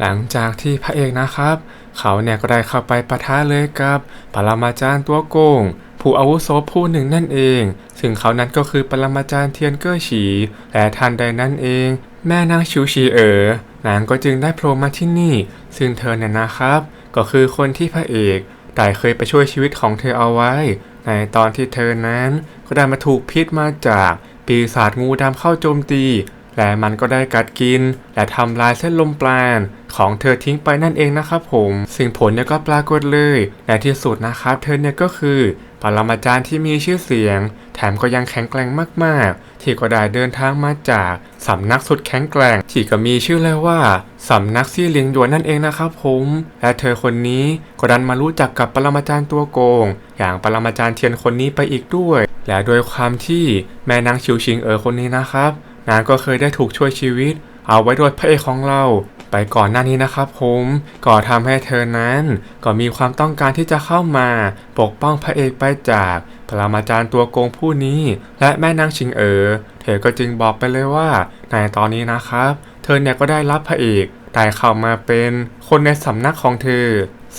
หลังจากที่พระเอกนะครับ เขาเนี่ยก็ได้เข้าไปปะทะเลยกับปรมาจารย์ตัวโกง ผู้อาวุโสผู้หนึ่งนั่นเอง ซึ่งเขานั้นก็คือปรมาจารย์เทียนเก้อฉีและทันใดนั้นเอง แม่นางชิวชีเอ๋อนางก็จึงได้โผล่มาที่นี่ ซึ่งเธอเนี่ยนะครับ ก็คือคนที่พระเอกได้เคยไปช่วยชีวิตของเธอเอาไว้ ในตอนที่เธอนั้นก็ได้มาถูกพิษมาจากปีศาจงูดำเข้าโจมตี และมันก็ได้กัดกิน และทำลายเส้นลมปราณ ของเธอทิ้งไปนั่นเองนะครับผมสิ่งผลเนี่ยก็ปรากฏเลยในที่สุดนะครับเธอเนี่ยก็คือปรมาจารย์ที่มีชื่อเสียง แถมก็ยังแข็งแกร่งมากๆ ที่ก็ได้เดินทางมาจากสำนักสุดแข็งแกร่ง ที่ก็มีชื่อเลยว่าสำนักซี่เลียงหยวนนั่นเองนะครับผม และเธอคนนี้ก็ดันมารู้จักกับปรมาจารย์ตัวโกง อย่างปรมาจารย์เทียนคนนี้ไปอีกด้วย และโดยความที่แม่นางชิวชิงเอ๋อคนนี้นะครับนางก็เคยได้ถูกช่วยชีวิต เอาไว้โดยพระเอกของเรา ไปก่อนหน้านี้นะครับผมก็ทำให้เธอนั้นก็มีความต้องการที่จะเข้ามาปกป้องพระเอกไปจากปรมาจารย์ตัวโกงผู้นี้ และแม่นางชิงเอ๋อเธอก็จึงบอกไปเลยว่าในตอนนี้นะครับ เธอเนี่ยก็ได้รับพระเอกได้เข้ามาเป็นคนในสำนักของเธอ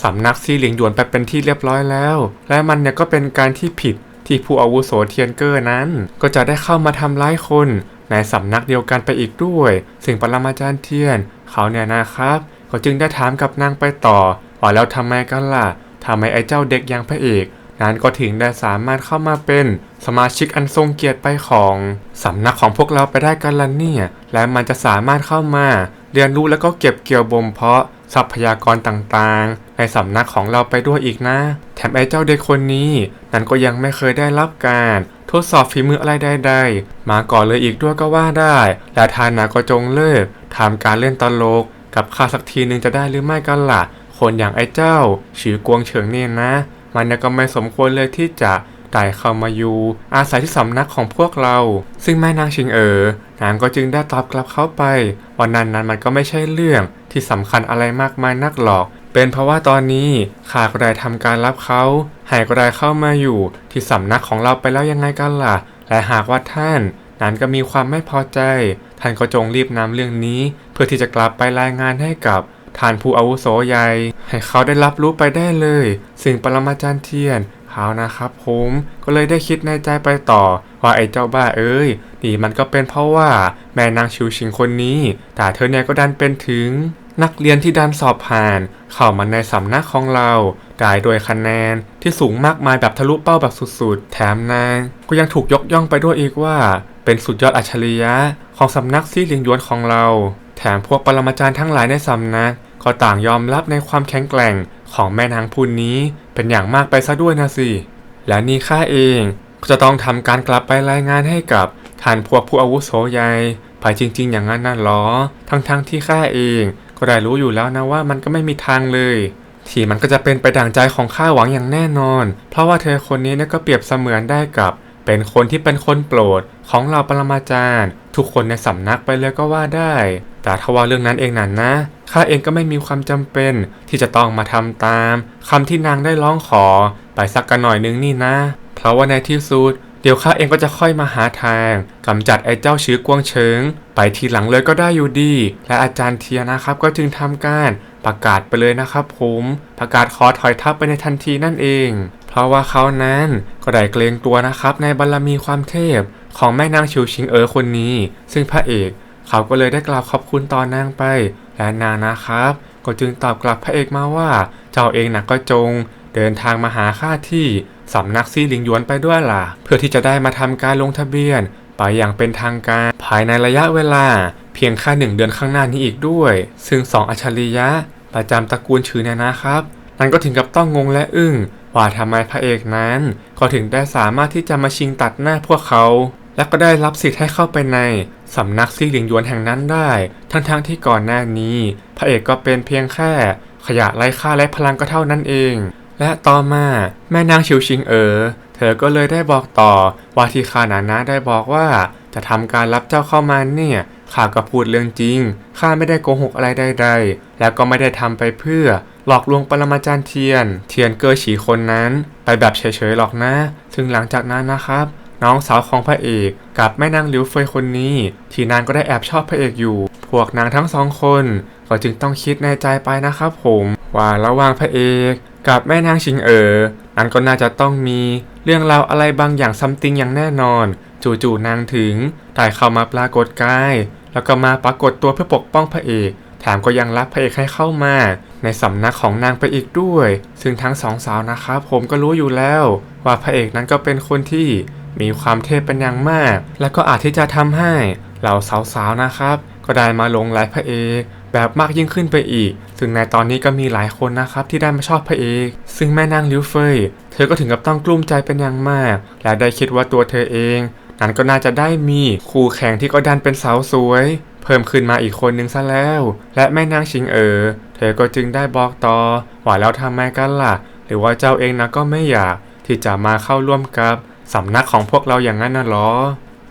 สำนักซีหลิงหยวนไปเป็นที่เรียบร้อยแล้ว และมันเนี่ยก็เป็นการที่ผิดที่ผู้อาวุโสเทียนเกอร์นั้น ก็จะได้เข้ามาทำร้ายคนในสำนักเดียวกันไปอีกด้วยสิ่งปรมาจารย์เทียน เขาเนี่ยนะครับก็จึงได้ถามกับนางไปต่อว่าแล้วทำไมกันล่ะทำไมไอ้เจ้าเด็กย่างพระเอกนั้นก็ถึงได้สามารถเข้ามาเป็นสมาชิกอันทรงเกียรติไปของสำนักของพวกเราไปได้กันล่ะเนี่ยและมันจะสามารถเข้ามา เรียนรู้แล้วก็เก็บเกี่ยวบ่มเพาะทรัพยากรต่างๆ ในสำนักของเราไปด้วยอีกนะ แถมไอ้เจ้าเด็กคนนี้ นั้นก็ยังไม่เคยได้รับการ ทดสอบฝีมืออะไรใดๆ มาก่อนเลยอีกด้วยก็ว่าได้ และทานนาก็จงเลิกทำการเล่นตลก กับข้าสักทีหนึ่งจะได้หรือไม่กันล่ะ คนอย่างไอ้เจ้าฉีกวงเฉิงเนี่ยนะ มันก็ไม่สมควรเลยที่จะได้เข้ามาอยู่อาศัยที่สำนักของพวกเรา ซึ่งแม่นางชิงเอ๋อนางก็จึงได้ตอบกลับเข้าไป วันนั้นนั้นมันก็ไม่ใช่เรื่องที่สำคัญอะไรมากมายนักหรอก เป็นเพราะว่าตอนนี้ข้าก็ได้ทำการรับเขาให้ก็ได้เข้ามาอยู่ที่สำนักของเราไปแล้วยังไงกันล่ะ และหากว่าท่าน นั้นก็มีความไม่พอใจ ท่านก็จงรีบนำเรื่องนี้ เพื่อที่จะกลับไปรายงานให้กับท่านผู้อาวุโสใหญ่ ให้เขาได้รับรู้ไปได้เลย สิ่งปรมาจารย์เทียนเขานะครับผมก็เลยได้คิดในใจไปต่อ ว่าไอ้เจ้าบ้าเอ้ยนี่มันก็เป็นเพราะว่าแม่นางชิวชิงคนนี้ แต่เธอเนี่ยก็ดันเป็นถึง นักเรียนที่ดันสอบผ่าน เข้ามาในสำนักของเราได้โดยคะแนนที่สูงมากมายแบบทะลุเป้าแบบสุดๆ แถมนางก็ยังถูกยกย่องไปด้วยอีกว่า เป็นสุดยอดอัจฉริยะของสำนักซี่หลิงยวนของเรา แถมพวกปรมาจารย์ทั้งหลายในสำนัก ก็ต่างยอมรับในความแข็งแกร่งของแม่นางพูนนี้เป็นอย่างมากไปซะด้วยนะสิ และนี่ข้าเองก็จะต้องทำการกลับไปรายงานให้กับท่านพวกผู้อาวุโสใหญ่ภายจริง ๆ อย่างนั้นน่ะหรอ ทั้งๆทที่ข้าเอง ก็ได้รู้อยู่แล้วนะว่ามันก็ไม่มีทางเลยที่มันก็จะเป็นไปดั่งใจของข้าหวังอย่างแน่นอน เพราะว่าเธอคนนี้เนี่ยก็เปรียบเสมือนได้กับ เป็นคนที่เป็นคนโปรดของเราปรมาจารย์ ทุกคนในสำนักไปเลยก็ว่าได้ แต่ถ้าว่าเรื่องนั้นเองนั่นนะข้าเองก็ไม่มีความจำเป็น ที่จะต้องมาทำตามคำที่นางได้ร้องขอ ไปสักกันหน่อยนึงนี่นะ เพราะว่าในที่สุด เดี๋ยวข้าเองก็จะค่อยมาหาทางกำจัดไอ้เจ้าชื้อกวงเชิง ไปทีหลังเลยก็ได้อยู่ดี และอาจารย์เทียนะครับก็จึงทำการประกาศไปเลยนะครับผมประกาศขอถอยทัพไปในทันทีนั่นเอง เพราะว่าเขานั้นก็ได้เกรงตัวนะครับในบารมีความเทพ ของแม่นางชิวชิงเอ๋อคนนี้ ซึ่งพระเอกเขาก็เลยได้กล่าวขอบคุณต่อนางไป และนางนะครับ ก็จึงตอบกลับพระเอกมาว่า เจ้าเองนะก็จง เดินทางมาหาข้าที่ สำนักซี่หลิงหยวนไปด้วยล่ะ เพื่อที่จะได้มาทำการลงทะเบียน ไปอย่างเป็นทางการภายในระยะเวลา เพียงแค่หนึ่งเดือนข้างหน้านี้อีกด้วย ซึ่งสองอัจฉริยะ ประจำตระกูลชื่อเนี่ยนะครับ นั่นก็ถึงกับต้องงงและอึ้งว่าทำไมพระเอกนั้น ก็ถึงได้สามารถที่จะมาชิงตัดหน้าพวกเขา และก็ได้รับสิทธิ์ให้เข้าไปในสำนักซี่หลิงหยวนแห่งนั้นได้ ทั้งๆทที่ก่อนหน้านี้ พระเอกก็เป็นเพียงแค่ ขยะไร้ค่าและพลังก็เท่านั้นเอง และต่อมาแม่นางชิวชิงเอ๋อเธอก็เลยได้บอกต่อว่าที่ข้านานะได้บอกว่า จะทำการรับเจ้าเข้ามาเนี่ยข้าก็พูดเรื่องจริงข้าไม่ได้โกหกอะไรใดๆ แล้วก็ไม่ได้ทำไปเพื่อหลอกลวงปรมาจารย์เทียน เทียนเกอฉีคนนั้น ไปแบบเฉยๆหรอกนะซึ่งหลังจากนั้นนะครับ น้องสาวของพระเอกกับแม่นางหลิวเฟยคนนี้ ที่นางก็ได้แอบชอบพระเอกอยู่ พวกนางทั้งสองคน ก็จึงต้องคิดในใจไปนะครับผม ว่าระหว่างพระเอก กับแม่นางชิงเอ๋อนั้นก็น่าจะต้องมีเรื่องราวอะไรบางอย่างซัมติงอย่างแน่นอน จู่ๆนางถึงได้เข้ามาปรากฏกาย แล้วก็มาปรากฏตัวเพื่อปกป้องพระเอกแถมก็ยังรับพระเอกให้เข้ามา ในสำนักของนางไปอีกด้วย ซึ่งทั้งสองสาวนะครับผมก็รู้อยู่แล้ว ว่าพระเอกนั้นก็เป็นคนที่มีความเทพเป็นอย่างมาก และก็อาจที่จะทำให้เหล่าสาวๆนะครับ ก็ได้มาลงไหลพระเอก แบบมากยิ่งขึ้นไปอีกซึ่งในตอนนี้ก็มีหลายคนนะครับที่ได้มาชอบพระเอก ซึ่งแม่นางลิวเฟย เธอก็ถึงกับต้องกลุ้มใจเป็นอย่างมาก และได้คิดว่าตัวเธอเอง นั้นก็น่าจะได้มีคู่แข่งที่ก็ดันเป็นสาวสวย เพิ่มขึ้นมาอีกคนนึงซะแล้ว และแม่นางชิงเอ๋อเธอก็จึงได้บอกต่อว่าแล้วทำไมกันล่ะ หรือว่าเจ้าเองนะก็ไม่อยากที่จะมาเข้าร่วมกับสำนักของพวกเราอย่างนั้นน่ะหรอ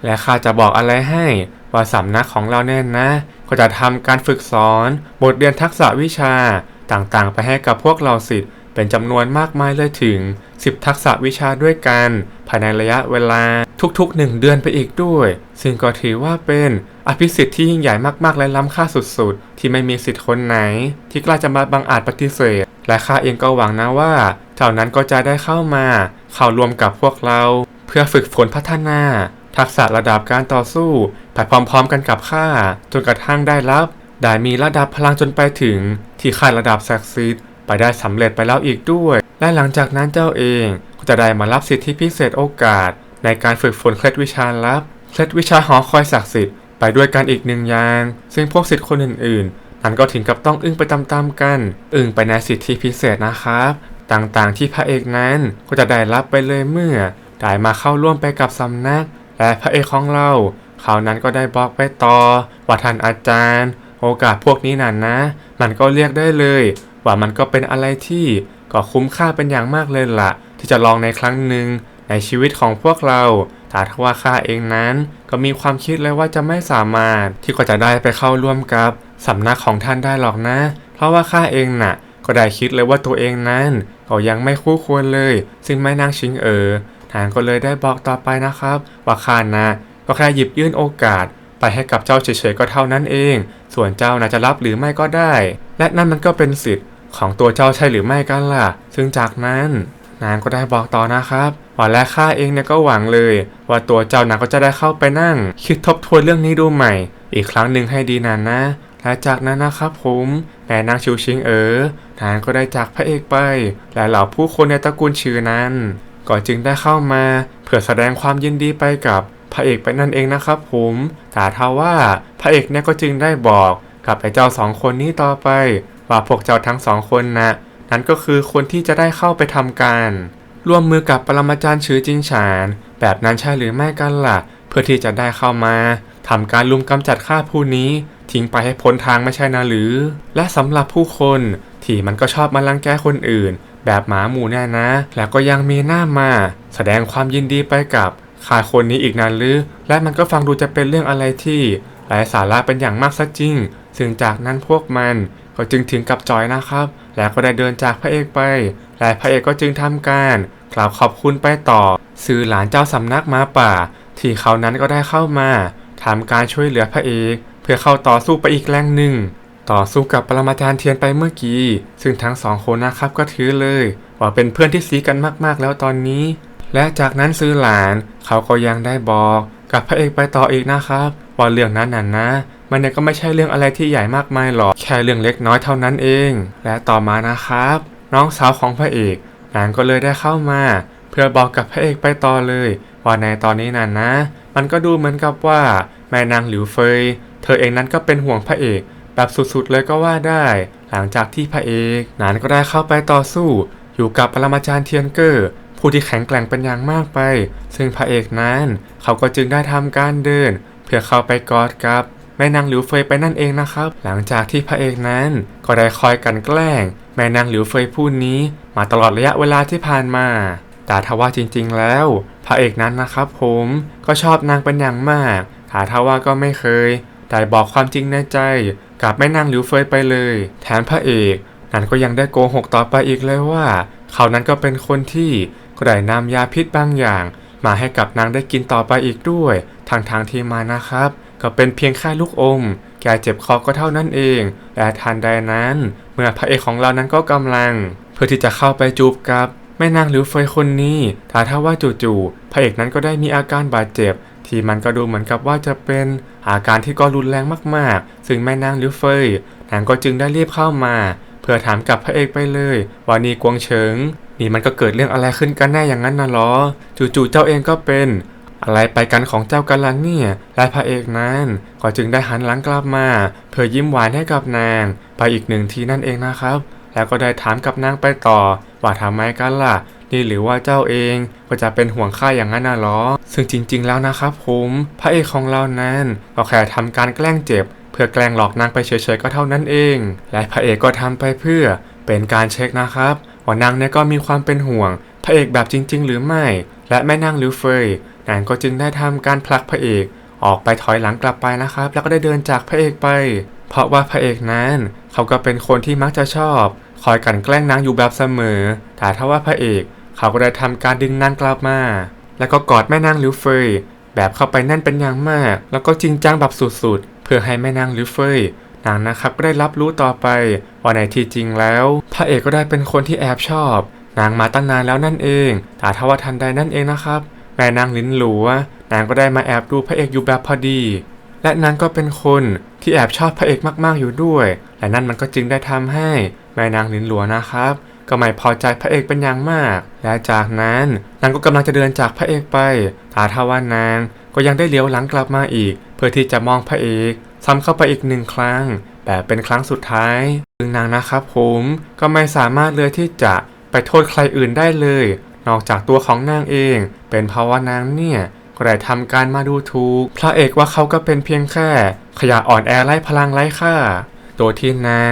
และข้าจะบอกอะไรให้ว่าสำนักของเราแน่นนะ ก็จะทำการฝึกสอน บทเรียนทักษะวิชาต่างๆ ไปให้กับพวกเราสิทธิ์เป็นจำนวนมากมายเลยถึง 10 ทักษะวิชาด้วยกัน ภายในระยะเวลาทุกๆ 1 เดือนไปอีกด้วย ซึ่งก็ถือว่าเป็นอภิสิทธิ์ที่ยิ่งใหญ่มากๆ และล้ำค่าสุดๆ ที่ไม่มีสิทธิ์คนไหน ที่กล้าจะมาบังอาจปฏิเสธ และข้าเองก็หวังนะว่าเจ้านั้นก็จะได้เข้ามา เข้าร่วมกับพวกเรา เพื่อฝึกฝนพัฒนา ทักษะระดับการต่อสู้ไปพร้อมๆกันกับข้าจนกระทั่งได้รับ ได้มีระดับพลังจนไปถึง ที่ค่ายระดับศักดิ์สิทธิ์ไปได้สำเร็จไปแล้วอีกด้วย และหลังจากนั้นเจ้าเองก็จะได้มารับสิทธิพิเศษโอกาส ในการฝึกฝนเคล็ดวิชาลับ เคล็ดวิชาหอคอยศักดิ์สิทธิ์ไปด้วยกันอีกหนึ่งอย่าง ซึ่งพวกสิทธิ์คนอื่นๆนั้นก็ถึงกับต้องอึ้งไปตามๆกัน อึ้งไปในสิทธิพิเศษนะครับ ต่างๆ ที่พระเอกนั้นก็จะได้รับไปเลยเมื่อได้มาเข้าร่วมไปกับสำนัก และพระเอกของเรา เขานั้นก็ได้บอกไปต่อว่าท่านอาจารย์ โอกาสพวกนี้นั่นนะ มันก็เรียกได้เลย ว่ามันก็เป็นอะไรที่ก็คุ้มค่าเป็นอย่างมากเลยล่ะ ที่จะลองในครั้งหนึ่งในชีวิตของพวกเราแต่ถ้าว่าข้าเองนั้น ก็มีความคิดเลยว่าจะไม่สามารถที่ก็จะได้ไปเข้าร่วมกับสำนักของท่านได้หรอกนะ เพราะว่าข้าเองน่ะ ก็ได้คิดเลยว่าตัวเองนั้น ก็ยังไม่คู่ควรเลย ซึ่งแม่นางชิงเอ๋อ ทางก็เลยได้บอกต่อไปนะครับ ว่าข้านะก็แค่หยิบยื่นโอกาส ไปให้กับเจ้าเฉยๆก็เท่านั้นเอง ส่วนเจ้าน่าจะรับหรือไม่ก็ได้ และนั่นมันก็เป็นสิทธิ์ของตัวเจ้าใช่หรือไม่กันล่ะ ซึ่งจากนั้นนางก็ได้บอกต่อนะครับว่าและข้าเองเนี่ยก็หวังเลย ว่าตัวเจ้านางก็จะได้เข้าไปนั่ง คิดทบทวนเรื่องนี้ดูใหม่ อีกครั้งหนึ่งให้ดีนานนะและจากนั้นนะครับผมแม่นางชิวชิงเอ๋อนางก็ได้จากพระเอกไป และเหล่าผู้คนในตระกูลชื่อนั้น ก็จึงได้เข้ามาเพื่อแสดงความยินดีไปกับพระเอกไปนั่นเองนะครับผมแต่ถ้าว่าพระเอกเนี่ยก็จึงได้บอกกับไอ้เจ้าสองคนนี้ต่อไป ว่าพวกเจ้าทั้งสองคนนะนั้นก็คือคนที่จะได้เข้าไปทำการร่วมมือกับปรมาจารย์ชื่อจิงฉาน แบบนั้นใช่หรือไม่กันล่ะ เพื่อที่จะได้เข้ามาทำการลุมกำจัดข้าผู้นี้ ทิ้งไปให้พ้นทางไม่ใช่นะหรือ และสำหรับผู้คนที่มันก็ชอบมาลังแกคนอื่น แบบหมาหมูแน่นะ แล้วก็ยังมีหน้ามา แสดงความยินดีไปกับข้าคนนี้อีกนานหรือ และมันก็ฟังดูจะเป็นเรื่องอะไรที่ไร้สาระเป็นอย่างมากซะจริง ซึ่งจากนั้นพวกมันก็จึงถึงกับจอยนะครับ แล้วก็ได้เดินจากพระเอกไป และพระเอกก็จึงทำการกล่าวขอบคุณไปต่อ สื่อหลานเจ้าสำนักมาป่า ที่เขานั้นก็ได้เข้ามาทำการช่วยเหลือพระเอก เพื่อเข้าต่อสู้ไปอีกแรงหนึ่ง ต่อสู้กับปรมาจารย์เทียนไปเมื่อกี้ ซึ่งทั้งสองคนนะครับก็ถือเลย ว่าเป็นเพื่อนที่ซีกันมากๆแล้วตอนนี้ และจากนั้นซื้อหลานเขาก็ยังได้บอกกับพระเอกไปต่ออีกนะครับ ว่าเรื่องนั้นน่ะนะ มันเนี่ยก็ไม่ใช่เรื่องอะไรที่ใหญ่มากมายหรอกแค่เรื่องเล็กน้อยเท่านั้นเอง และต่อมานะครับ น้องสาวของพระเอกนางก็เลยได้เข้ามา เพื่อบอกกับพระเอกไปต่อเลย ว่าในตอนนี้น่ะนะ มันก็ดูเหมือนกับว่าแม่นางหลิวเฟย เธอเองนั้นก็เป็นห่วงพระเอก แบบสุดๆเลยก็ว่าได้ หลังจากที่พระเอกนั้นก็ได้เข้าไปต่อสู้ อยู่กับปรมาจารย์เทียนเกอร์ ผู้ที่แข็งแกร่งเป็นอย่างมากไป ซึ่งพระเอกนั้น เขาก็จึงได้ทำการเดิน เพื่อเข้าไปกอดกับแม่นางหลิวเฟยไปนั่นเองนะครับ หลังจากที่พระเอกนั้นก็ได้คอยกันแกล้ง แม่นางหลิวเฟยผู้นี้ มาตลอดระยะเวลาที่ผ่านมา แต่ทว่าจริงๆแล้ว พระเอกนั้นนะครับ ผมก็ชอบนางเป็นอย่างมากแต่ทว่าก็ไม่เคยได้บอกความจริงในใจ กับแม่นางหลิวเฟยไปเลย แถมพระเอกนั้นก็ยังได้โกหกต่อไปอีกเลยว่า เขานั้นก็เป็นคนที่ก็ได้นำยาพิษบางอย่าง มาให้กับนางได้กินต่อไปอีกด้วยทางทางที่มานะครับ ก็เป็นเพียงแค่ลูกอม แกเจ็บคอก็เท่านั้นเอง และทันใดนั้น เมื่อพระเอกของเรานั้นก็กำลัง เพื่อที่จะเข้าไปจูบกับแม่นางหลิวเฟยคนนี้ถ้าถ้าว่าจู่ๆพระเอกนั้นก็ได้มีอาการบาดเจ็บ ที่มันก็ดูเหมือนกับว่าจะเป็น อาการที่ก็รุนแรงมากๆ ซึ่งแม่นางลิวเฟยนางก็จึงได้รีบเข้ามา เพื่อถามกับพระเอกไปเลยว่านี่กวงเฉิง นี่มันก็เกิดเรื่องอะไรขึ้นกันแน่อย่างนั้นนะหรอ จู่ๆเจ้าเองก็เป็น อะไรไปกันของเจ้ากันล่ะเนี่ยและพระเอกนั้นก็จึงได้หันหลังกลับมา เพื่อยิ้มหวานให้กับนาง ไปอีกหนึ่งทีนั่นเองนะครับ แล้วก็ได้ถามกับนางไปต่อ ว่าทำไมกันล่ะ นี่หรือว่าเจ้าเองก็จะเป็นห่วงข้าอย่างนั้นน่ะหรอ ซึ่งจริง ๆ แล้วนะครับผมพระเอกของเรานั้นก็แค่ทำการแกล้งเจ็บ เพื่อแกล้งหลอกนางไปเฉยๆก็เท่านั้นเอง และพระเอกก็ทำไปเพื่อเป็นการเช็คนะครับว่านางเนี่ยก็มีความเป็นห่วง พระเอกแบบจริง ๆ หรือไม่ และแม่นางหรือเฟยนางก็จึงได้ทำการผลักพระเอกออกไปถอยหลังกลับไปนะครับ แล้วก็ได้เดินจากพระเอกไป เพราะว่าพระเอกนั้นเขาก็เป็นคนที่มักจะชอบ คอยกันแกล้งนางอยู่แบบเสมอแต่ถ้าว่าพระเอก เขาก็ได้ทำการดึงนางกลับมา แล้วก็กอดแม่นางลิวเฟย แบบเข้าไปแน่นเป็นอย่างมาก แล้วก็จริงจังแบบสุดๆ เพื่อให้แม่นางลิวเฟยนางนะครับก็ได้รับรู้ต่อไปว่าในที่จริงแล้ว พระเอกก็ได้เป็นคนที่แอบชอบ นางมาตั้งนานแล้วนั่นเอง แต่ถ้าว่าทันใดนั่นเองนะครับแม่นางลิ้นหลัวนางก็ได้มาแอบดูพระเอกอยู่แบบพอดี และนางก็เป็นคนที่แอบชอบพระเอกมากๆอยู่ด้วย และนั่นมันก็จึงได้ทำให้แม่นางลิ้นหลัวนะครับ ก็ไม่พอใจพระเอกเป็นอย่างมาก และจากนั้นนางก็กำลังจะเดินจากพระเอกไปแต่ถ้าว่านางก็ยังได้เลี้ยวหลังกลับมาอีก เพื่อที่จะมองพระเอกซ้ำเข้าไปอีกหนึ่งครั้งแต่เป็นครั้งสุดท้ายซึ่งนางนะครับผมก็ไม่สามารถเลยที่จะไปโทษใครอื่นได้เลย นอกจากตัวของนางเอง เป็นเพราะว่านางเนี่ยก็ได้ทำการมาดูถูกพระเอกว่าเขาก็เป็นเพียงแค่ ขยะอ่อนแอไร้พลังไร้ค่าตัวที่นาง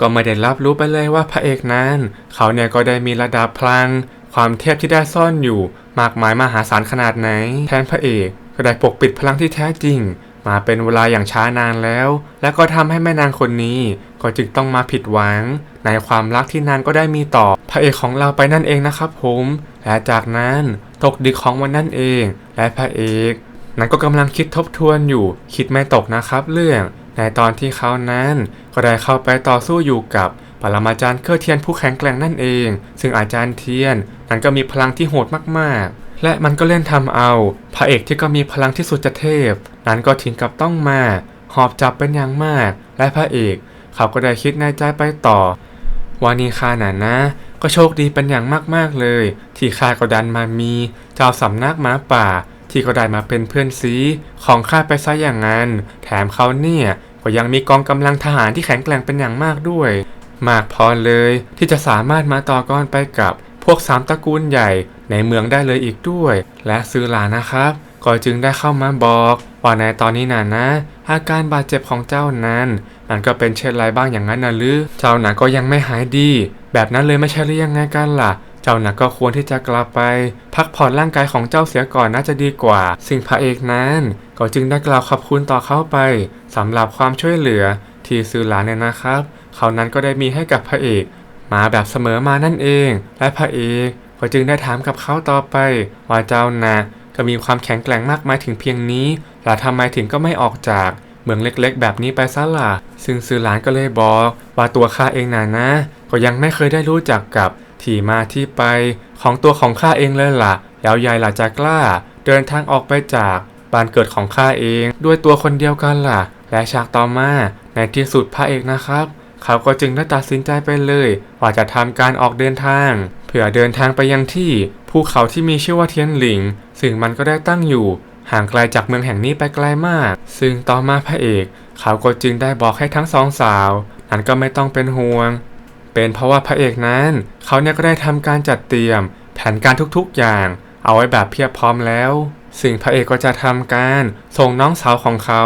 ก็ไม่ได้รับรู้ไปเลยว่าพระเอกนั้น เขาเนี่ยก็ได้มีระดับพลัง ความเทพที่ได้ซ่อนอยู่ มากมายมหาศาลขนาดไหน แทนพระเอกก็ได้ปกปิดพลังที่แท้จริง มาเป็นเวลาอย่างช้านานแล้ว และก็ทำให้แม่นางคนนี้ ก็จึงต้องมาผิดหวัง ในความรักที่นางก็ได้มีต่อ พระเอกของเราไปนั่นเองนะครับผมและจากนั้นตกดึกของวันนั่นเอง และพระเอกนั้นก็กำลังคิดทบทวนอยู่ คิดไม่ตกนะครับเรื่อง ในตอนที่เขานั้นก็ได้เข้าไปต่อสู้อยู่กับปรมาจารย์เครือเทียนผู้แข็งแกร่งนั่นเอง ซึ่งอาจารย์เทียนนั้นก็มีพลังที่โหดมากๆ และมันก็เล่นทำเอา พระเอกที่ก็มีพลังที่สุดจะเทพ นั้นก็ถึงกับต้องมา หอบจับเป็นอย่างมาก และพระเอกเขาก็ได้คิดในใจไปต่อวานีคาหน่ะนะ ก็โชคดีเป็นอย่างมากๆเลย ที่ข้าก็ดันมามี เจ้าสำนักหมาป่าที่ก็ได้มาเป็นเพื่อนซีของข้าไปซะอย่างนั้น แถมเขาเนี่ย ก็ยังมีกองกำลังทหารที่แข็งแกร่งเป็นอย่างมากด้วย มากพอเลยที่จะสามารถมาต่อกรไปกับพวกสามตระกูลใหญ่ในเมืองได้เลยอีกด้วย และซื้อหลานนะครับ ก็จึงได้เข้ามาบอกว่าในตอนนี้น่ะนะ อาการบาดเจ็บของเจ้านั้นนั่นก็เป็นเช่นไรบ้างอย่างนั้นนะหรือเจ้าน่ะก็ยังไม่หายดี แบบนั้นเลยไม่ใช่หรือยังไงกันล่ะ เจ้าน่ะก็ควรที่จะกลับไป พักผ่อนร่างกายของเจ้าเสียก่อนน่าจะดีกว่าสิ่งพระเอกนั้น ก็จึงได้กล่าวขอบคุณต่อเขาไปสำหรับความช่วยเหลือที่ซื้อหลานเนี่ยนะครับ เขานั้นก็ได้มีให้กับพระเอกมาแบบเสมอมานั่นเอง และพระเอกก็จึงได้ถามกับเขาต่อไป ว่าเจ้านะก็มีความแข็งแกร่งมากมายถึงเพียงนี้และทำไมถึงก็ไม่ออกจากเมืองเล็กๆ แบบนี้ไปซะล่ะซึ่งสื่อหลานก็เลยบอกว่าตัวข้าเองน่ะนะ ก็ยังไม่เคยได้รู้จักกับ ที่มาที่ไปของตัวของข้าเองเลยล่ะแล้วยายล่ะจะกล้า เดินทางออกไปจากบ้านเกิดของข้าเอง ด้วยตัวคนเดียวกันล่ะ และฉากต่อมาในที่สุดพระเอกนะครับ เขาก็จึงได้ตัดสินใจไปเลย ว่าจะทำการออกเดินทาง เพื่อเดินทางไปยังที่ภูเขาที่มีชื่อว่าเทียนหลิง ซึ่งมันก็ได้ตั้งอยู่ ห่างไกลจากเมืองแห่งนี้ไปไกลมาก ซึ่งต่อมาพระเอก เขาก็จึงได้บอกให้ทั้งสองสาว นั้นก็ไม่ต้องเป็นห่วง เป็นเพราะว่าพระเอกนั้น เขาเนี่ยก็ได้ทำการจัดเตรียม แผนการทุกๆอย่าง เอาไว้แบบเพียบพร้อมแล้ว สิ่งพระเอกก็จะทำการส่งน้องสาวของเขา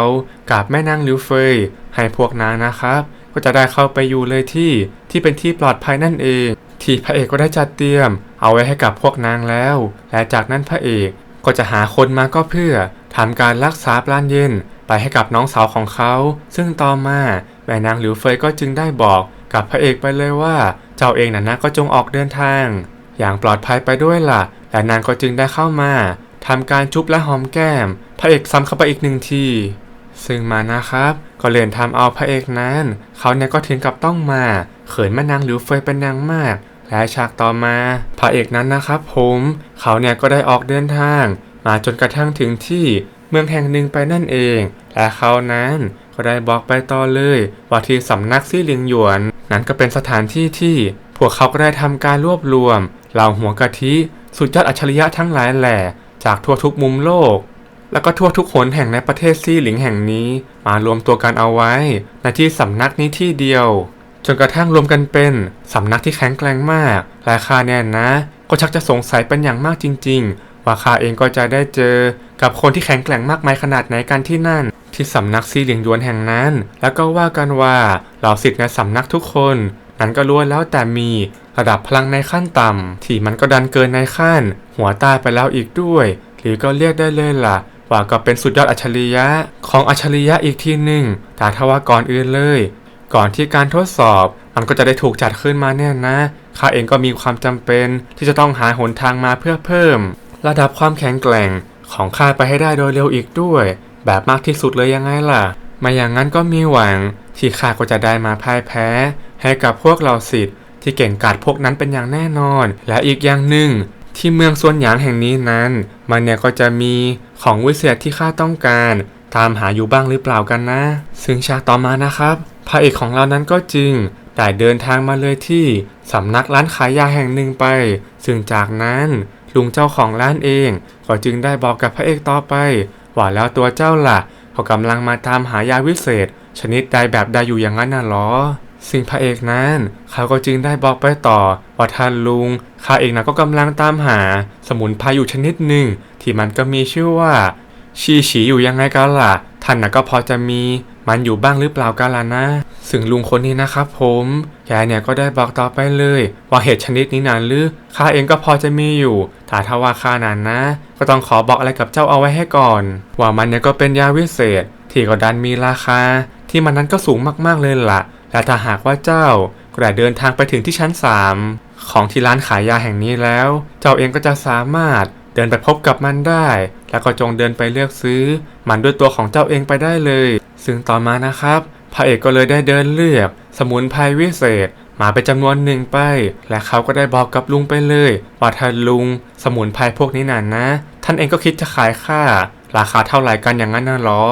กับแม่นางลิวเฟยให้พวกนางนะครับ ก็จะได้เข้าไปอยู่เลยที่ที่เป็นที่ปลอดภัยนั่นเอง ที่พระเอกก็ได้จัดเตรียม เอาไว้ให้กับพวกนางแล้ว และจากนั้นพระเอกก็จะหาคนมาก็เพื่อทำการรักษาปลานเย็นไปให้กับน้องสาวของเขา ซึ่งต่อมาแม่นางหลิวเฟยก็จึงได้บอก กับพระเอกไปเลยว่า เจ้าเองน่ะนะก็จงออกเดินทาง อย่างปลอดภัยไปด้วยล่ะ และนางก็จึงได้เข้ามาทำการจุบและหอมแก้ม พระเอกซ้ำเข้าไปอีกหนึ่งที ซึ่งมานะครับ ก็เล่นทำเอาพระเอกนั้น เขาเนี่ยก็ถึงกับต้องมา เขินแม่นางหลิวเฟยเป็นนางมาก และฉากต่อมาพระเอกนั้นนะครับ ผม เขาเนี่ยก็ได้ออกเดินทาง มาจนกระทั่งถึงที่เมืองแห่งหนึ่งไปนั่นเอง และเขานั้นก็ได้บอกไปต่อเลยว่าที่สำนักซี่หลิงหยวน นั้นก็เป็นสถานที่ที่ พวกเขาก็ได้ทำการรวบรวมเหล่าหัวกะทิสุดยอดอัจฉริยะทั้งหลายแหล่จากทั่วทุกมุมโลก แล้วก็ทั่วทุกหนแห่งในประเทศซี่หลิงแห่งนี้ มารวมตัวกันเอาไว้ในที่สำนักนี้ที่เดียว จนกระทั่งรวมกันเป็นสำนักที่แข็งแกร่งมากและข้าเนี่ยนะ ก็ชักจะสงสัยเป็นอย่างมากจริง ๆ ว่าข้าเองก็จะได้เจอกับคนที่แข็งแกร่งมากมายขนาดไหนกันที่นั่น ที่สำนักซีเหลียงยวนแห่งนั้น แล้วก็ว่ากันว่าเหล่าศิษย์ในสำนักทุกคน นั้นก็ล้วนแล้วแต่มีระดับพลังในขั้นต่ำที่มันก็ดันเกินในขั้น หัวตายไปแล้วอีกด้วย หรือก็เรียกได้เลยล่ะ ว่าก็เป็นสุดยอดอัจฉริยะของอัจฉริยะอีกทีหนึ่งแต่ถ้าว่าก่อนอื่นเลย ก่อนที่การทดสอบมันก็จะได้ถูกจัดขึ้นมาเนี่ยนะข้าเองก็มีความจำเป็นที่จะต้องหาหนทางมาเพื่อเพิ่ม ระดับความแข็งแกร่งของข้าไปให้ได้โดยเร็วอีกด้วย แบบมากที่สุดเลยยังไงล่ะ ไมาอย่างนั้นก็มีหวังที่ข้าก็จะได้มาพ่ายแพ้ ให้กับพวกเราสิทธิ์ที่เก่งกาจพวกนั้นเป็นอย่างแน่นอน และอีกอย่างหนึ่ง ที่เมืองส่วนหยางแห่งนี้นั้น มันเนี่ยก็จะมีของวิเศษที่ข้าต้องการ ตามหาอยู่บ้างหรือเปล่ากันนะ ซึ่งฉากต่อมานะครับพระเอกของเรานั้นก็จริงได้เดินทางมาเลยที่สำนักร้านขายยาแห่งหนึ่งไป ซึ่งจากนั้นลุงเจ้าของร้านเอง ก็จึงได้บอกกับพระเอกต่อไป ว่าแล้วตัวเจ้าล่ะเขากำลังมาตามหายาวิเศษ ชนิดใดแบบใดอยู่อย่างนั้นน่ะหรอ สิ่งพระเอกนั้นเขาก็จึงได้บอกไปต่อ ว่าท่านลุงข้าเองนะก็กำลังตามหา สมุนไพรอยู่ชนิดหนึ่งที่มันก็มีชื่อว่าชีฉีอยู่ยังไงกันล่ะ ท่านนะก็พอจะมี มันอยู่บ้างหรือเปล่ากันล่ะนะซึ่งลุงคนนี้นะครับผมแกเนี่ยก็ได้บอกต่อไปเลย ว่าเห็ดชนิดนี้นะหรือข้าเองก็พอจะมีอยู่ถ้าทว่าข้านั้นนะ ก็ต้องขอบอกอะไรกับเจ้าเอาไว้ให้ก่อน ว่ามันเนี่ยก็เป็นยาวิเศษ ที่ก็ดันมีราคา ที่มันนั้นก็สูงมากๆเลยล่ะ และถ้าหากว่าเจ้าก็ได้เดินทางไปถึงที่ชั้น 3 ของที่ร้านขายยาแห่งนี้แล้ว เจ้าเองก็จะสามารถเดินไปพบกับมันได้ แล้วก็จงเดินไปเลือกซื้อ มันด้วยตัวของเจ้าเองไปได้เลย ซึ่งต่อมานะครับพระเอกก็เลยได้เดินเลือกสมุนไพรวิเศษมาเป็นจำนวนหนึ่งไป และเขาก็ได้บอกกับลุงไปเลยว่าท่านลุง สมุนไพรพวกนี้น่ะนะ ท่านเองก็คิดจะขายค่า ราคาเท่าไหร่กันอย่างนั้นน่ะหรอ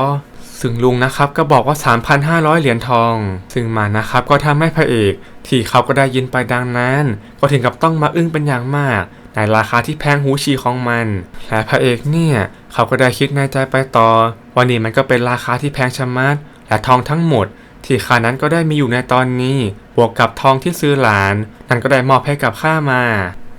ซึ่งลุงนะครับก็บอกว่า 3,500 เหรียญทอง ซึ่งมานะครับก็ทำให้พระเอก ที่เขาก็ได้ยินไปดังนั้น ก็ถึงกับต้องมาอึ้งเป็นอย่างมาก ในราคาที่แพงหูชีของมัน และพระเอกเนี่ยเขาก็ได้คิดในใจไปต่อว่านี่มันก็เป็นราคาที่แพงชะมัด และทองทั้งหมด ที่ข้านั้นก็ได้มีอยู่ในตอนนี้ บวกกับทองที่ซื้อหลาน นั่นก็ได้มอบให้กับข้ามา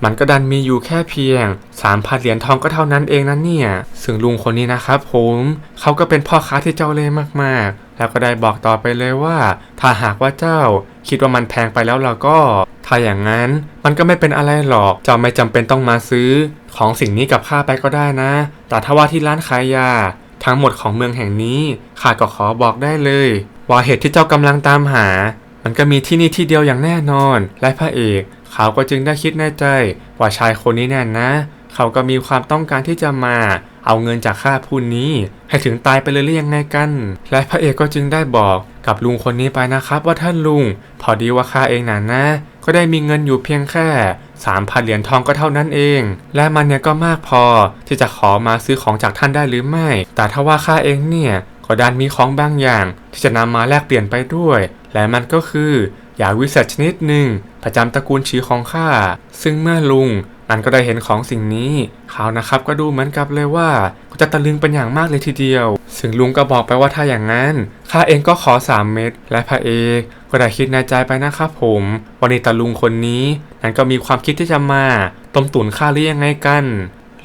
มันก็ดันมีอยู่แค่เพียง3,000เหรียญทองก็เท่านั้นเองนะเนี่ย ซึ่งลุงคนนี้นะครับผมเขาก็เป็นพ่อค้าที่เจ้าเล่ห์มากๆ แล้วก็ได้บอกต่อไปเลยว่า ถ้าหากว่าเจ้า คิดว่ามันแพงไปแล้วเราก็ ถ้าอย่างนั้นมันก็ไม่เป็นอะไรหรอก เจ้าไม่จำเป็นต้องมาซื้อ ของสิ่งนี้กับข้าไปก็ได้นะ แต่ถ้าว่าที่ร้านขายยา ทั้งหมดของเมืองแห่งนี้ข้าก็ขอบอกได้เลย ว่าเหตุที่เจ้ากำลังตามหา มันก็มีที่นี่ที่เดียวอย่างแน่นอน และพระเอกเขาก็จึงได้คิดแน่ใจ ว่าชายคนนี้แน่นะ เขาก็มีความต้องการที่จะมา เอาเงินจากข้าผู้นี้ ให้ถึงตายไปเลยหรือยังไงกัน และพระเอกก็จึงได้บอกกับลุงคนนี้ไปนะครับว่าท่านลุง พอดีว่าข้าเองน่ะนะ ก็ได้มีเงินอยู่เพียงแค่สามพันเหรียญทองก็เท่านั้นเอง และมันเนี่ยก็มากพอที่จะขอมาซื้อของจากท่านได้หรือไม่ แต่ถ้าว่าข้าเองเนี่ยก็ดันมีของบางอย่าง ที่จะนำมาแลกเปลี่ยนไปด้วย และมันก็คือยาวิเศษชนิดหนึ่งประจำตระกูลชีของข้าซึ่งเมื่อลุง มันก็ได้เห็นของสิ่งนี้เขานะครับก็ดูเหมือนกับเลยว่าจะตะลึงเป็นอย่างมากเลยทีเดียว ซึ่งลุงก็บอกไปว่าถ้าอย่างนั้นข้าเองก็ขอ 3 เม็ดและพระเอกก็ได้คิดในใจไปนะครับผมวันนี้ตาลุงคนนี้นั้นก็มีความคิดที่จะมาต้มตุ๋นข้าหรือยังไงกัน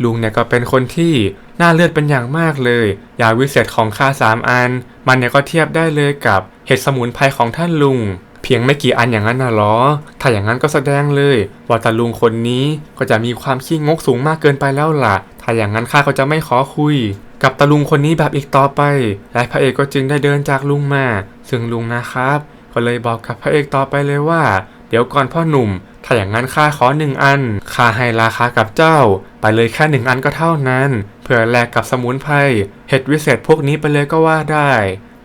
ลุงเนี่ยก็เป็นคนที่น่าเลือดเป็นอย่างมากเลยยาวิเศษของข้าสามอัน มันเนี่ยก็เทียบได้เลยกับเห็ดสมุนไพรของท่านลุง พียงไม่กี่อันอย่างนั้นน่ะหรอ ถ้าอย่างนั้นก็แสดงเลย ว่าตาลุงคนนี้ก็จะมีความขี้งกสูงมากเกินไปแล้วล่ะ ถ้าอย่างนั้นข้าก็จะไม่ขอคุย กับตาลุงคนนี้แบบอีกต่อไป และพระเอกก็จึงได้เดินจากลุงมา ซึ่งลุงนะครับ ก็เลยบอกกับพระเอกต่อไปเลยว่า เดี๋ยวก่อนพ่อหนุ่ม ถ้าอย่างนั้นข้าขอหนึ่งอัน ข้าให้ราคากับเจ้า ไปเลยแค่หนึ่งอันก็เท่านั้น เพื่อแลกกับสมุนไพร เห็ดวิเศษพวกนี้ไปเลยก็ว่าได้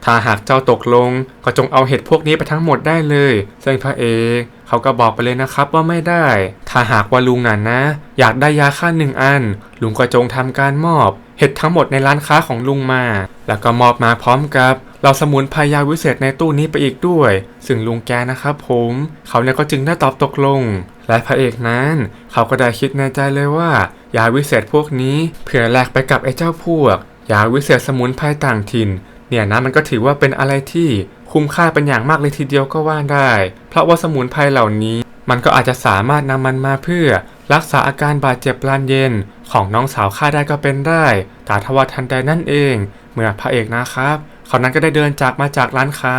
ถ้าหากเจ้าตกลงก็จงเอาเห็ดพวกนี้ไปทั้งหมดได้เลยซึ่งพระเอกเขาก็บอกไปเลยนะครับว่าไม่ได้ ถ้าหากว่าลุงน่ะนะ อยากได้ยาค่าหนึ่งอัน ลุงก็จงทำการมอบเห็ดทั้งหมดในร้านค้าของลุงมา แล้วก็มอบมาพร้อมกับเราสมุนไพรยาวิเศษในตู้นี้ไปอีกด้วย ซึ่งลุงแกนะครับผม เขาเนี่ยก็จึงได้ตอบตกลง และพระเอกนั้น เขาก็ได้คิดในใจเลยว่า ยาวิเศษพวกนี้เผื่อแลกไปกับไอ้เจ้าพวก ยาวิเศษสมุนไพรต่างถิ่น เนี่ยนะมันก็ถือว่าเป็นอะไรที่คุ้มค่าเป็นอย่างมากเลยทีเดียวก็ว่าได้ เพราะว่าสมุนไพรเหล่านี้ มันก็อาจจะสามารถนำมันมาเพื่อ รักษาอาการบาดเจ็บปรานเย็น ของน้องสาวข้าได้ก็เป็นได้ แต่ทว่าทันใดนั่นเอง เมื่อพระเอกนะครับ เขานั้นก็ได้เดินจากมาจากร้านค้า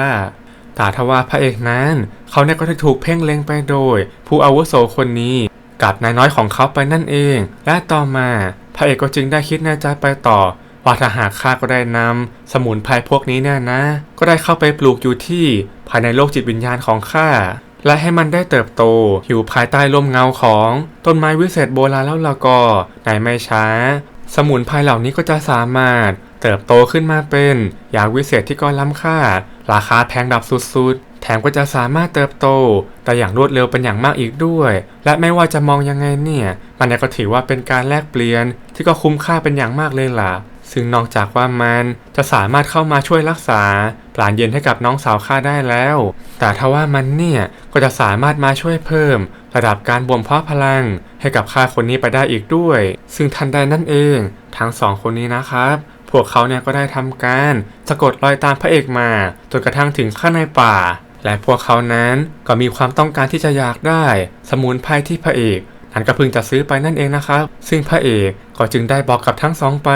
แต่ทว่าพระเอกนั้น เขาเนี่ยก็ถูกเพ่งเล็งไปโดย ผู้อาวุโสคนนี้กับนายน้อยของเขาไปนั่นเอง และต่อมาพระเอกก็จึงได้คิดในใจไปต่อ ว่าถ้าหากข้าก็ได้นำสมุนไพรพวกนี้เนี่ยนะ ก็ได้เข้าไปปลูกอยู่ที่ภายในโลกจิตวิญญาณของข้าและให้มันได้เติบโตอยู่ภายใต้ร่มเงาของต้นไม้วิเศษโบราณแล้วละก็ในไม่ช้า สมุนไพรเหล่านี้ก็จะสามารถเติบโตขึ้นมาเป็นยาวิเศษที่ก็ล้ำค่า ราคาแพงดับสุดๆ แถมก็จะสามารถเติบโต แต่อย่างรวดเร็วเป็นอย่างมากอีกด้วย และไม่ว่าจะมองยังไงเนี่ย มันก็ถือว่าเป็นการแลกเปลี่ยนที่ก็คุ้มค่าเป็นอย่างมากเลยล่ะ ซึ่งนอกจากว่ามันจะสามารถเข้ามาช่วยรักษาปราณเย็นให้กับน้องสาวข้าได้แล้ว แต่ถ้าว่ามันเนี่ยก็จะสามารถมาช่วยเพิ่ม ระดับการบ่มเพาะพลังให้กับข้าคนนี้ไปได้อีกด้วย ซึ่งทันใดนั่นเอง ทั้งสองคนนี้นะครับ พวกเขาเนี่ยก็ได้ทำการสะกดรอยตามพระเอกมาจนกระทั่งถึงข้างในป่า และพวกเขานั้นก็มีความต้องการที่จะอยากได้ สมุนไพรที่พระเอก นั้นก็เพิ่งจะซื้อไปนั่นเองนะครับ ซึ่งพระเอกก็จึงได้บอกกับทั้งสองไป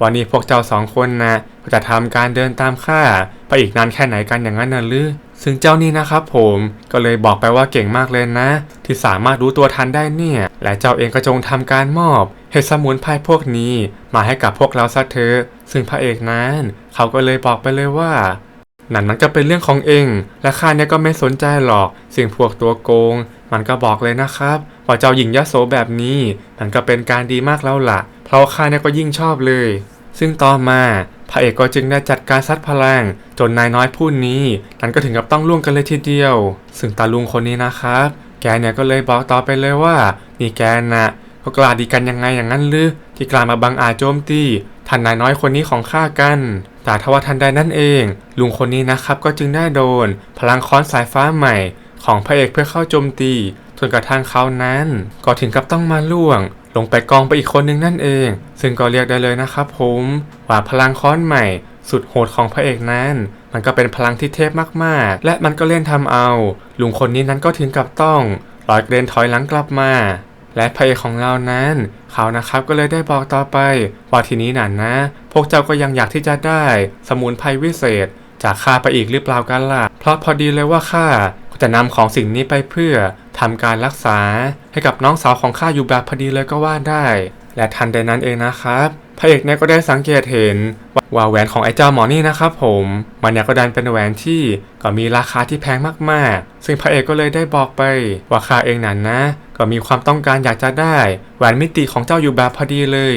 ว่านี่พวกเจ้าสองคนนะจะทำการเดินตามข้าไปอีกนานแค่ไหนกันอย่างนั้นน่ะหรือ ซึ่งเจ้านี่นะครับผมก็เลยบอกไปว่าเก่งมากเลยนะ ที่สามารถรู้ตัวทันได้เนี่ย และเจ้าเองก็จงทำการมอบเห็ดสมุนไพรพวกนี้ มาให้กับพวกเราซะเถอะซึ่งพระเอกนั้น เขาก็เลยบอกไปเลยว่านั่นมันก็เป็นเรื่องของเอง และข้าเนี่ยก็ไม่สนใจหรอก สิ่งพวกตัวโกง มันก็บอกเลยนะครับ ว่าเจ้าหญิงยโสแบบนี้มันก็เป็นการดีมากแล้วล่ะ เพราะข้าเนี่ยก็ยิ่งชอบเลย ซึ่งต่อมาพระเอกก็จึงได้จัดการซัดพลัง จนนายน้อยผู้นี้นั้นก็ถึงกับต้องล่วงกันเลยทีเดียว ซึ่งตาลุงคนนี้นะครับ แกเนี่ยก็เลยบอกต่อไปเลยว่า นี่แกน่ะก็กล้าดีกันยังไงอย่างนั้นหรือที่กล้ามาบังอาจโจมตีท่านนายน้อยคนนี้ของข้ากัน แต่ทว่าทันใดนั่นเอง ลุงคนนี้นะครับก็จึงได้โดน พลังค้อนสายฟ้าใหม่ ของพระเอกเพื่อเข้าโจมตี จนกระทั่งเขานั้น ก็ถึงกับต้องมาล่วง ลงไปกองไปอีกคนหนึ่งนั่นเอง ซึ่งก็เรียกได้เลยนะครับผมว่าพลังค้อนใหม่ สุดโหดของพระเอกนั้น มันก็เป็นพลังที่เทพมากๆ และมันก็เล่นทำเอา ลุงคนนี้นั้นก็ถึงกับต้องลอยเกรนถอยหลังกลับมาและพระเอกของเรานั้น เขานะครับก็เลยได้บอกต่อไป ว่าทีนี้น่ะนะ พวกเจ้าก็ยังอยากที่จะได้ สมุนไพรวิเศษ จากข้าไปอีกหรือเปล่ากันล่ะ เพราะพอดีเลยว่าข้า จะนำของสิ่งนี้ไปเพื่อทำการรักษาให้กับน้องสาวของข้าอยู่แบบพอดีเลยก็ว่าได้ และทันใดนั้นเองนะครับพระเอกเนี่ยก็ได้สังเกตเห็นว่าแหวนของไอ้เจ้าหมอนี่นะครับผมมันเนี่ยก็ดันเป็นแหวนที่ก็มีราคาที่แพงมากๆ ซึ่งพระเอกก็เลยได้บอกไป ว่าข้าเองนั้นนะ ก็มีความต้องการอยากจะได้แหวนมิติของเจ้าอยู่แบบพอดีเลย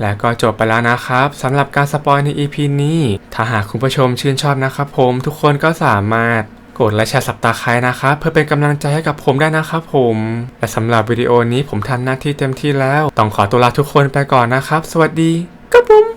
และก็จบไปแล้วนะครับสำหรับการสปอยใน EP นี้ ถ้าหากคุณผู้ชมชื่นชอบนะครับผมทุกคนก็สามารถ กดและแชร์สับตาคร้นะครับเพื่อเป็นกำลังใจให้กับผมได้นะครับผมและสำหรับวิดีโอนี้ผมทำหน้าที่เต็มที่แล้ว ต้องขอตัวลาทุกคนไปก่อนนะครับ สวัสดีกับผม